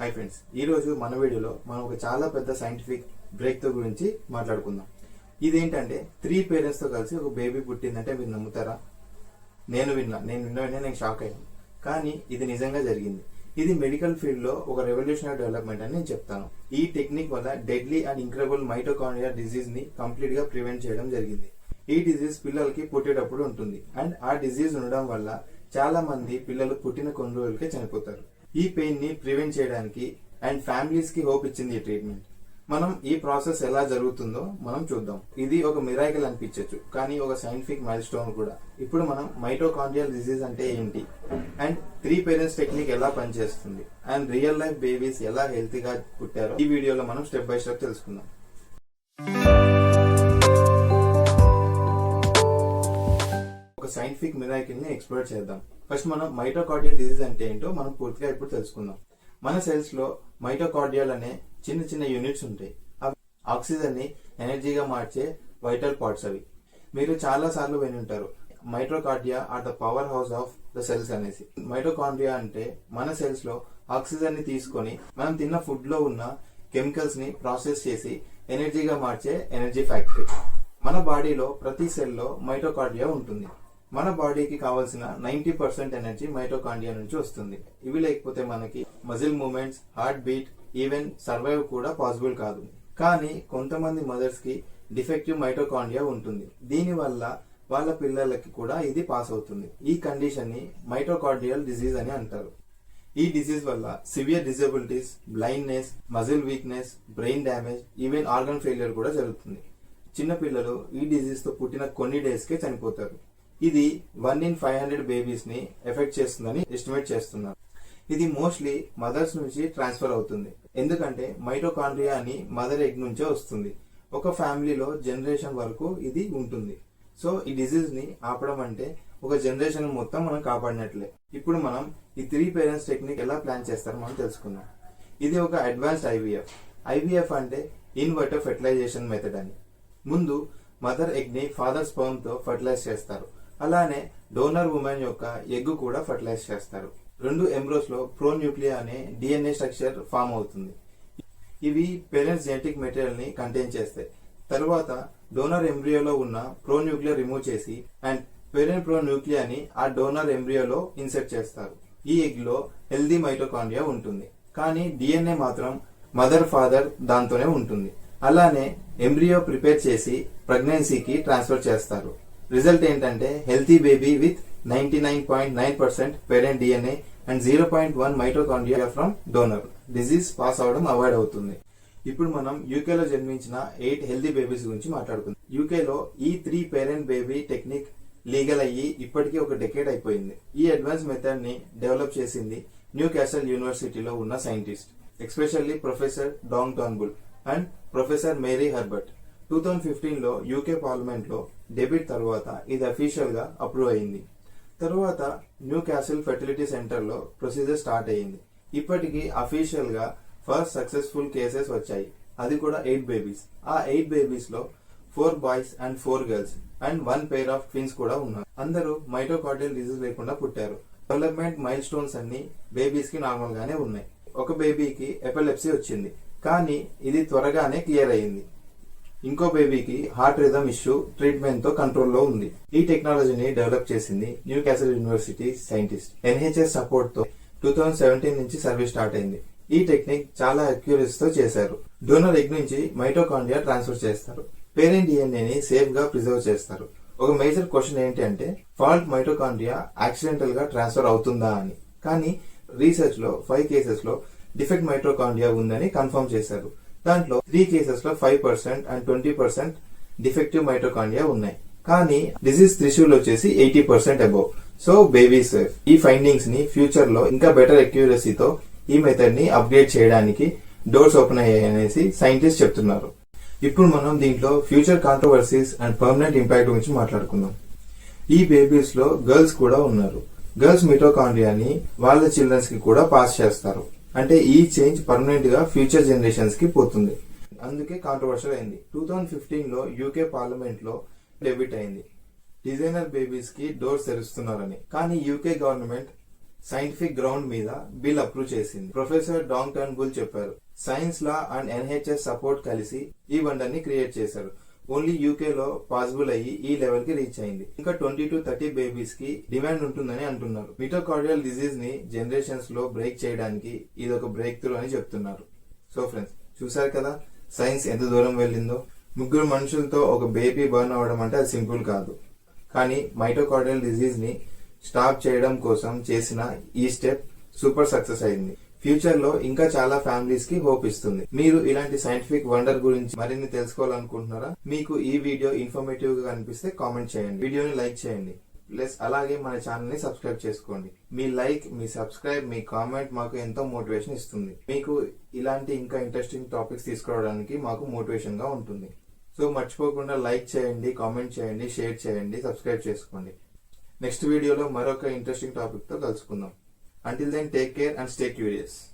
Hi friends ఈరోజు మన వీడియోలో మనం ఒక చాలా పెద్ద సైంటిఫిక్ బ్రేక్తో గురించి మాట్లాడుకుందాం. ఇదేంటంటే త్రీ పేరెంట్స్తో కలిసి ఒక బేబీ పుట్టిందంటే మీరు నమ్ముతారా? నేను విన్నా నేను విన్న వెంటనే నేను షాక్ అయ్యాను కానీ ఇది నిజంగా జరిగింది. ఇది మెడికల్ ఫీల్డ్లో ఒక రెవల్యూషనరీ డెవలప్మెంట్ అని నేను చెప్తాను. ఈ టెక్నిక్ వల్ల డెడ్లీ అండ్ ఇంక్రెబుల్ మైటోకాండ్రియా డిసీజ్ని కంప్లీట్గా ప్రివెంట్ చేయడం జరిగింది. ఈ డిసీజ్ పిల్లలకి పుట్టేటప్పుడు ఉంటుంది. అండ్ ఆ డిసీజ్ ఉండడం వల్ల చాలా మంది పిల్లలు పుట్టిన కొన్ని రోజులకే చనిపోతారు. ఈ పెయిన్ని ప్రివెంట్ చేయడానికి అండ్ ఫ్యామిలీస్కి హోప్ ఇచ్చింది ఈ ట్రీట్మెంట్ మనం ఈ ప్రాసెస్ ఎలా జరుగుతుందో మనం చూద్దాం. ఇది ఒక మిరాకిల్ అనిపించవచ్చు కానీ ఒక సైంటిఫిక్ మైల్ స్టోన్ కూడా. ఇప్పుడు మనం మైటోకాండ్రియల్ డిసీజ్ అంటే ఏంటి? అండ్ త్రీ పేరెంట్స్ టెక్నిక్ ఎలా పనిచేస్తుంది? అండ్ రియల్ లైఫ్ బేబీస్ ఎలా హెల్తీగా పుట్టారో ఈ వీడియోలో మనం స్టెప్ బై స్టెప్ తెలుసుకుందాం. ఒక సైంటిఫిక్ మిరాకిల్ని ఎక్స్ప్లోర్ చేద్దాం. ఫస్ట్ మనం మైటోకార్డియల్ డిసీజ్ అంటే ఏంటో మనం పూర్తిగా ఇప్పుడు తెలుసుకుందాం. మన సెల్స్లో మైటోకార్డియల్ అనే చిన్న చిన్న యూనిట్స్ ఉంటాయి. ఆక్సిజన్ని ఎనర్జీగా మార్చే వైటల్ పార్ట్స్ అవి. మీరు చాలా సార్లు విని ఉంటారు మైట్రోకార్డియా are the power house of the cells అనేసి. మైటోకాండ్రియా అంటే మన సెల్స్లో ఆక్సిజన్ని తీసుకొని మనం తిన్న ఫుడ్లో ఉన్న కెమికల్స్ని ప్రాసెస్ చేసి ఎనర్జీగా మార్చే ఎనర్జీ ఫ్యాక్టరీ మన బాడీలో ప్రతి సెల్లో మైటోకార్డియా ఉంటుంది. మన బాడీకి కావాల్సిన నైన్టీ పర్సెంట్ ఎనర్జీ మైటోకాండియా నుంచి వస్తుంది. ఇవి లేకపోతే మనకి muscle movements heart beat even survive కూడా పాసిబుల్ కాదు. కానీ కొంతమంది మదర్స్కి డిఫెక్టివ్ మైటోకాండియా ఉంటుంది. దీని వల్ల వాళ్ళ పిల్లలకి కూడా ఇది పాస్ అవుతుంది. ఈ కండిషన్ని మైటోకార్డియల్ డిసీజ్ అని అంటారు. ఈ డిసీజ్ వల్ల severe disabilities blindness muscle weakness brain damage even organ failure కూడా జరుగుతుంది. చిన్న పిల్లలు ఈ డిసీజ్తో పుట్టిన కొన్ని డేస్ కే చనిపోతారు. ఇది వన్ ఇన్ ఫైవ్ హండ్రెడ్ బేబీస్ని ఎఫెక్ట్ చేస్తుందని ఎస్టిమేట్ చేస్తున్నారు. ఇది మోస్ట్లీ మదర్స్ నుంచి ట్రాన్స్ఫర్ అవుతుంది. ఎందుకంటే మైటోకాండ్రియా అని మదర్ ఎగ్ నుంచే వస్తుంది. ఒక ఫ్యామిలీలో జనరేషన్ వరకు ఇది ఉంటుంది. సో ఈ డిసీజ్ని ఆపడం అంటే ఒక జనరేషన్ మొత్తం మనం కాపాడినట్లే. ఇప్పుడు మనం ఈ త్రీ పేరెంట్స్ టెక్నిక్ ఎలా ప్లాన్ చేస్తారో మనం తెలుసుకుందాం. ఇది ఒక అడ్వాన్స్డ్ ఐవీఎఫ్ ఐవీఎఫ్ అంటే ఇన్వర్టర్ ఫెర్టిలైజేషన్ మెథడ్ అని. ముందు మదర్ ఎగ్ని ఫాదర్ స్పర్మ్తో ఫర్టిలైజ్ చేస్తారు. అలానే డోనర్ ఉమెన్ యొక్క ఎగ్ కూడా ఫర్టిలైజ్ చేస్తారు. రెండు ఎంబ్రోస్లో ప్రో న్యూక్లియా అనే డిఎన్ఏ స్ట్రక్చర్ ఫామ్ అవుతుంది. ఇవి పేరెంట్స్ జెనెటిక్ మెటీరియల్ని కంటైన్ చేస్తాయి. తరువాత డోనర్ ఎంబ్రియోలో ఉన్న ప్రో న్యూక్లియర్ రిమూవ్ చేసి అండ్ పేరెంట్ ప్రో న్యూక్లియాని ఆ డోనర్ ఎంబ్రియోలో ఇన్సెర్ట్ చేస్తారు. ఈ ఎగ్లో హెల్దీ మైటోకాండ్రియా ఉంటుంది. కానీ డిఎన్ఏ మాత్రం మదర్ ఫాదర్ దాంతోనే ఉంటుంది. అలానే ఎంబ్రియో ప్రిపేర్ చేసి ప్రెగ్నెన్సీకి ట్రాన్స్ఫర్ చేస్తారు. రిజల్ట్ ఏంటంటే healthy baby with ninety nine point nine percent parent DNA and zero point one mitochondria from donor. Disease pass అవడం అవాయిడ్ అవుతుంది. ఇప్పుడు మనం యూకేలో జన్మించిన ఎయిట్ హెల్దీ బేబీస్ గురించి మాట్లాడుకుందాం. యూకేలో ఈ three parent baby technique legal అయ్యి ఇప్పటికీ ఒక డెకేడ్ అయిపోయింది. ఈ అడ్వాన్స్ మెథడ్ని డెవలప్ చేసింది న్యూ క్యాసల్ యూనివర్సిటీలో ఉన్న scientist especially professor Doug Turnbull and professor Mary Herbert. Two thousand ఫిఫ్టీన్లో యూకే పార్లమెంట్లో డెబిట్ తర్వాత ఇది అఫీషియల్గా అప్రూవ్ అయింది. తరువాత న్యూ క్యాసిల్ ఫెర్టిలిటీ సెంటర్లో ప్రొసీజర్ స్టార్ట్ అయ్యింది. ఇప్పటికీ అఫీషియల్గా ఫస్ట్ సక్సెస్ఫుల్ కేసెస్ వచ్చాయి. అది కూడా ఎయిట్ బేబీస్ ఆ eight బేబీస్లో four boys and four girls and one pair of twins కూడా ఉన్నారు. అందరూ మైటోకార్డియల్ డిజీజ్ లేకుండా పుట్టారు. డెవలప్మెంట్ మైల్ స్టోన్స్ అన్ని బేబీస్కి నార్మల్ గానే ఉన్నాయి. ఒక బేబీకి ఎపిలెప్సీ వచ్చింది. కానీ ఇది త్వరగానే క్లియర్ అయింది ఇంకో బేబీకి హార్ట్ రిథమ్ ఇష్యూ ట్రీట్మెంట్తో కంట్రోల్లో ఉంది. ఈ టెక్నాలజీని డెవలప్ చేసింది Newcastle university scientist. NHS సపోర్ట్తో టూ థౌజండ్ సెవెంటీన్ నుంచి సర్వీస్ స్టార్ట్ అయింది. ఈ టెక్నిక్ చాలా అక్యూరెస్తో చేశారు. డోనర్ ఎగ్ నుంచి మైటోకాండియా ట్రాన్స్ఫర్ చేస్తారు. పేరెంట్ డిఎన్ఏని సేఫ్గా ప్రిజర్వ్ చేస్తారు. ఒక మేజర్ క్వశ్చన్ ఏంటి అంటే ఫాల్ట్ మైటోకాండియా యాక్సిడెంటల్గా ట్రాన్స్ఫర్ అవుతుందా అని. కానీ రీసెర్చ్లో ఫైవ్ కేసెస్లో డిఫెక్ట్ మైట్రోకాండియా ఉందని కన్ఫర్మ్ చేశారు. దాంట్లో త్రీ కేసెస్లో five percent and twenty percent defective mitochondria ఉన్నాయి. కానీ డిసీజ్ త్రిశూల్ వచ్చేసి eighty percent above so baby safe ఈ ఫైండింగ్స్ని ఫ్యూచర్లో ఇంకా బెటర్ అక్యూరసీతో ఈ మెథడ్ని అప్గ్రేడ్ చేయడానికి డోర్స్ ఓపెన్ అయ్యాయి అనేసి సైంటిస్ట్ చెప్తున్నారు. ఇప్పుడు మనం దీంట్లో future controversies and permanent impact గురించి మాట్లాడుకుందాం. ఈ బేబీస్లో గర్ల్స్ కూడా ఉన్నారు. గర్ల్స్ మిటోకాండ్రియాని వాళ్ళ చిల్డ్రన్స్కి కూడా పాస్ చేస్తారు. అంటే ఈ చేంజ్ పర్మనెంట్గా ఫ్యూచర్ జనరేషన్స్కి పోతుంది. అందుకే కాంట్రవర్షియల్ అయింది. టూ థౌజండ్ ఫిఫ్టీన్లో యూకే పార్లమెంట్లో డెబిట్ అయింది. డిజైనర్ బేబీస్కి డోర్స్ తెరుస్తున్నారని. కానీ యూకే గవర్నమెంట్ సైంటిఫిక్ గ్రౌండ్ మీద బిల్ అప్రూవ్ చేసింది. ప్రొఫెసర్ డాంగ్ టర్న్ బుల్ చెప్పారు science law and NHS support కలిసి ఈ వండర్ని క్రియేట్ చేశారు. ఓన్లీ యూకే లో పాసిబుల్ అయ్యి ఈ లెవెల్కి రీచ్ అయింది. ఇంకా ట్వంటీ టు థర్టీ బేబీస్కి డిమాండ్ ఉంటుందని అంటున్నారు. మిటోకార్డియల్ డిజీజ్ని జనరేషన్స్లో బ్రేక్ చేయడానికి ఇది ఒక బ్రేక్ త్రూ అని చెప్తున్నారు. సో ఫ్రెండ్స్ చూసారు కదా? సైన్స్ ఎంత దూరం వెళ్ళిందో. ముగ్గురు మనుషులతో ఒక బేబీ బర్న్ అవ్వడం అంటే అది సింపుల్ కాదు. కానీ మైటోకార్డియల్ డిజీజ్ని స్టాప్ చేయడం కోసం చేసిన ఈ స్టెప్ సూపర్ సక్సెస్ అయింది. ఫ్యూచర్లో ఇంకా చాలా ఫ్యామిలీస్కి హోప్ ఇస్తుంది. మీరు ఇలాంటి సైంటిఫిక్ వండర్ గురించి మరిన్ని తెలుసుకోవాలనుకుంటున్నారా? మీకు ఈ వీడియో ఇన్ఫర్మేటివ్గా అనిపిస్తే కామెంట్ చేయండి. వీడియోని లైక్ చేయండి. ప్లస్ అలాగే మన ఛానల్ని సబ్స్క్రైబ్ చేసుకోండి. మీ లైక్ మీ సబ్స్క్రైబ్ మీ కామెంట్ మాకు ఎంతో మోటివేషన్ ఇస్తుంది. మీకు ఇలాంటి ఇంకా ఇంట్రెస్టింగ్ టాపిక్స్ తీసుకురావడానికి మాకు మోటివేషన్గా ఉంటుంది. సో మర్చిపోకుండా లైక్ చేయండి కామెంట్ చేయండి షేర్ చేయండి సబ్స్క్రైబ్ చేసుకోండి. నెక్స్ట్ వీడియోలో మరొక ఇంట్రెస్టింగ్ టాపిక్తో కలుసుకుందాం. Until then, take care and stay curious.